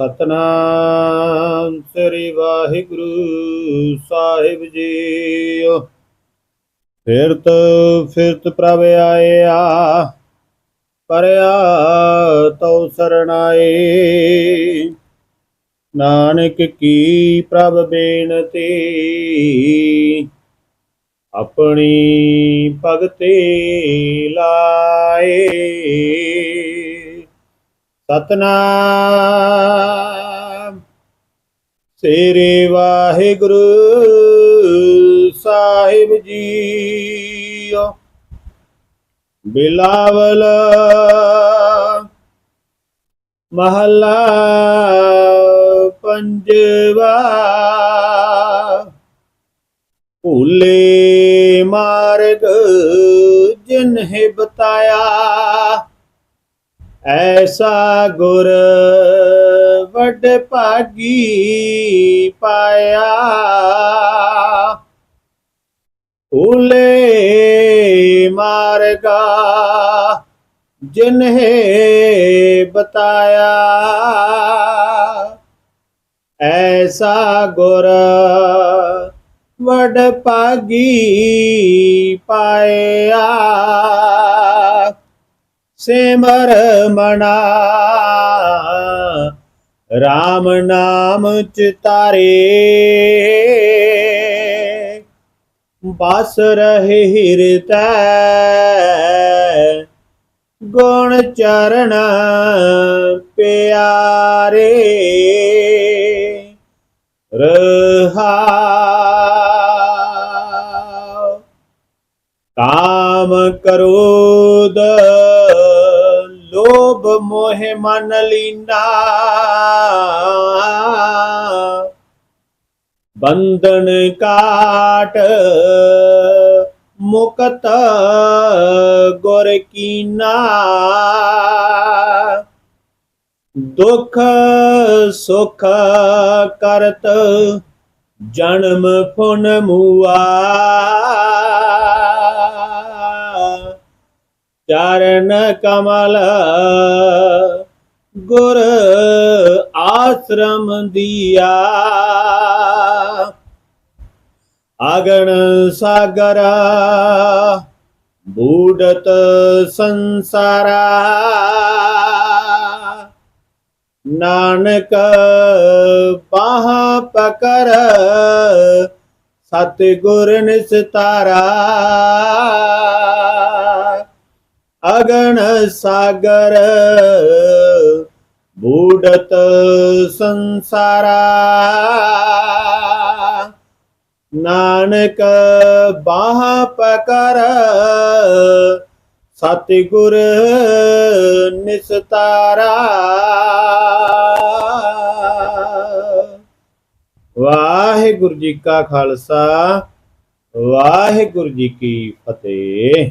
ਸਤਨਾਮ ਸ੍ਰੀ ਵਾਹਿਗੁਰੂ ਸਾਹਿਬ ਜੀਓ ਫਿਰਤ ਫਿਰਤ ਪ੍ਰਭ ਆਇਆ, ਪਰਿਆ ਤਉ ਸਰਣਾਏ। ਨਾਨਕ ਕੀ ਪ੍ਰਭ ਬੇਨਤੀ, ਆਪਣੀ ਭਗਤੀ ਲਾਏ। ਸਤਨਾਮ। ਸ੍ਰੀ ਵਾਹਿਗੁਰੂ ਸਾਹਿਬ ਜੀਓ। ਬਿਲਾਵਲ ਮਹੱਲਾ ਪੰਜਵਾ। ਭੂਲੇ ਮਾਰਗ ਜਿਨਹਿ ਬਤਾਇਆ। ਐਸਾ ਗੁਰ ਵੱਡ ਭਾਗੀ ਪਾਇਆ। ਭੂਲੇ ਮਾਰਗਾ ਜਿਨਹਿ ਬਤਾਇਆ। ਐਸਾ ਗੁਰ ਵਡ ਭਾਗੀ ਪਾਇਆ। ਸਿਮਰ ਮਨਾ। RAM ਨਾਮ ਚਿਤਾਰੇ ਬਸ ਰਹੇ ਹਿਰਤੈ ਗੁਣ ਚਰਨ ਪਿਆਰੇ। ਰਹਾ ਕਾਮ ਕਰੋਦ ਲੋਭ ਮੋਹ ਮਨ ਲੀਨਾ। ਬੰਧਨ ਕਾਟ ਮੁਕਤ ਗੁਰ ਕੀਨਾ। ਦੁਖ ਸੁਖ ਕਰਤ ਜਨਮ ਫੁਨ ਮੁਆ। ਚਰਨ ਕਮਲ ਗੁਰ ਆਸ਼ਰਮ ਦੀਆ। ਅਗਣ ਸਾਗਰ ਬੂਡਤ ਸੰਸਾਰਾ। ਨਾਨਕ ਬਾਹ ਪਕਰ ਸਤਿਗੁਰ ਨਿਸਤਾਰਾ। ਅਗਣ ਸਾਗਰ, ਬੂਡਤ ਸੰਸਾਰਾ। ਨਾਨਕ ਬਾਹ ਪਕਰ, ਸਤਿਗੁਰ ਨਿਸਤਾਰਾ। ਵਾਹਿਗੁਰੂ ਜੀ ਕਾ ਖਾਲਸਾ, ਵਾਹਿਗੁਰੂ ਜੀ ਕੀ ਫਤਿਹ।